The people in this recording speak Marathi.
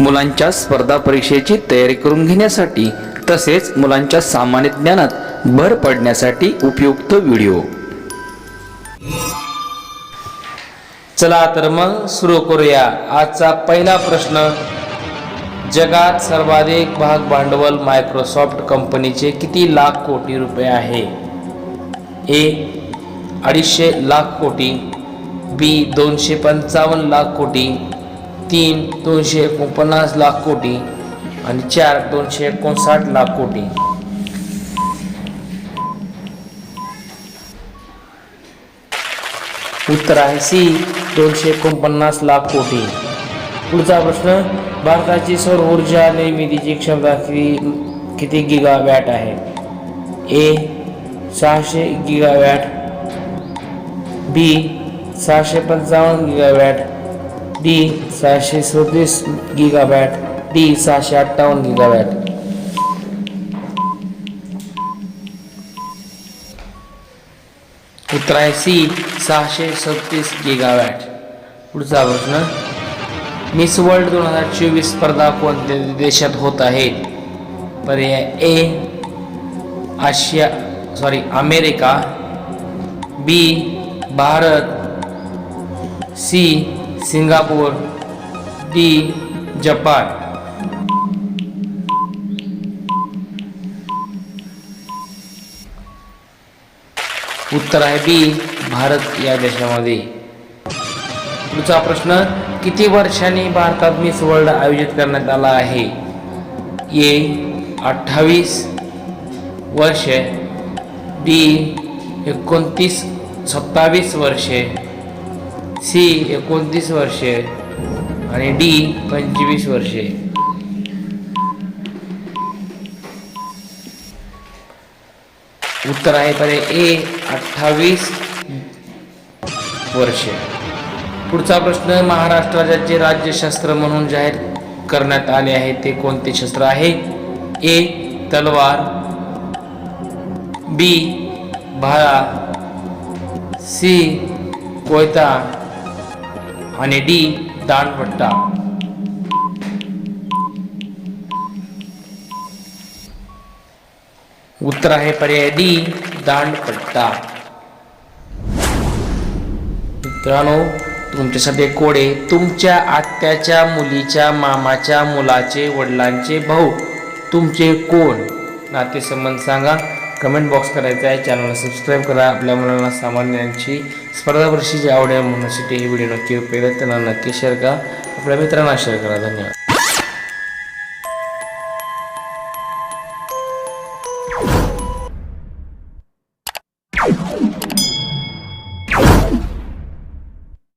मुलांच्या स्पर्धा परीक्षेची तयारी करून घेण्यासाठी तसेच मुलांच्या सामान्य ज्ञानात भर पडण्यासाठी उपयुक्त व्हिडिओ. चला तर मग सुरू करूया आजचा पहिला प्रश्न. जगात सर्वाधिक भाग भांडवल मायक्रोसॉफ्ट कंपनीचे किती लाख कोटी रुपये आहे? ए अडीचशे लाख कोटी. बी दोनशे पंचावन्न लाख कोटी. तीन दोनशे एकोणपन्नास लाख कोटी आणि चार दोनशे एकोणसाठ लाख कोटी. उत्तर आहे सी दोनशे एकोणपन्नास लाख कोटी. पुढचा प्रश्न भारताची सौर ऊर्जा निर्मितीची क्षमता किती किती गिगावॅट आहे? ए सहाशे गिगावॅट बी सहाशे पंचावन्न गिगावॅट डी सहाशे सदतीस गिगाबॅट डी सहाशे अठ्ठावन्न गिगाबॅट उत्तर आहे सी सहाशे सदतीस गिगावॅट पुढचा प्रश्न मिस वर्ल्ड दोन हजार चोवीस स्पर्धा कोणत्या देशात होत आहेत पर्याय A Asia sorry America B Bharat C Singapore D Japan. उत्तर आहे बी भारत या देशामध्ये. पुढचा प्रश्न किती वर्षांनी भारतात मिस वर्ल्ड आयोजित करण्यात आला आहे? ए अठ्ठावीस वर्षे बी एकोणतीस सत्तावीस वर्षे सी एकोणतीस वर्षे आणि डी पंचवीस वर्षे. उत्तर आहे पर्याय ए अठ्ठावीस वर्षे. पुढचा प्रश्न महाराष्ट्र राज्याचे राज्यशास्त्र म्हणून जाहीर करण्यात आले आहे ते कोणते शस्त्र आहे? ए तलवार बी भाळा सी कोयता आणि डी दांडपट्टा उत्तर आहे पर्याय डी दांडपट्टा मित्रांनो तुमच्यासाठी कोडे तुमच्या आत्याच्या मुलीच्या मामाच्या मुलाचे वडिलांचे भाऊ. तुमचे कोण? नातेसंबंध सांगा. कमेंट बॉक्स करायचा आहे. चॅनलला सबस्क्राईब करा. आपल्या मुलांना सामान्यांची स्पर्धा परीक्षेची आवड आहे म्हणण्यासाठी हे व्हिडिओ नक्की उपयोग आहे त्यांना नक्की शेअर करा. आपल्या मित्रांना शेअर करा. धन्यवाद.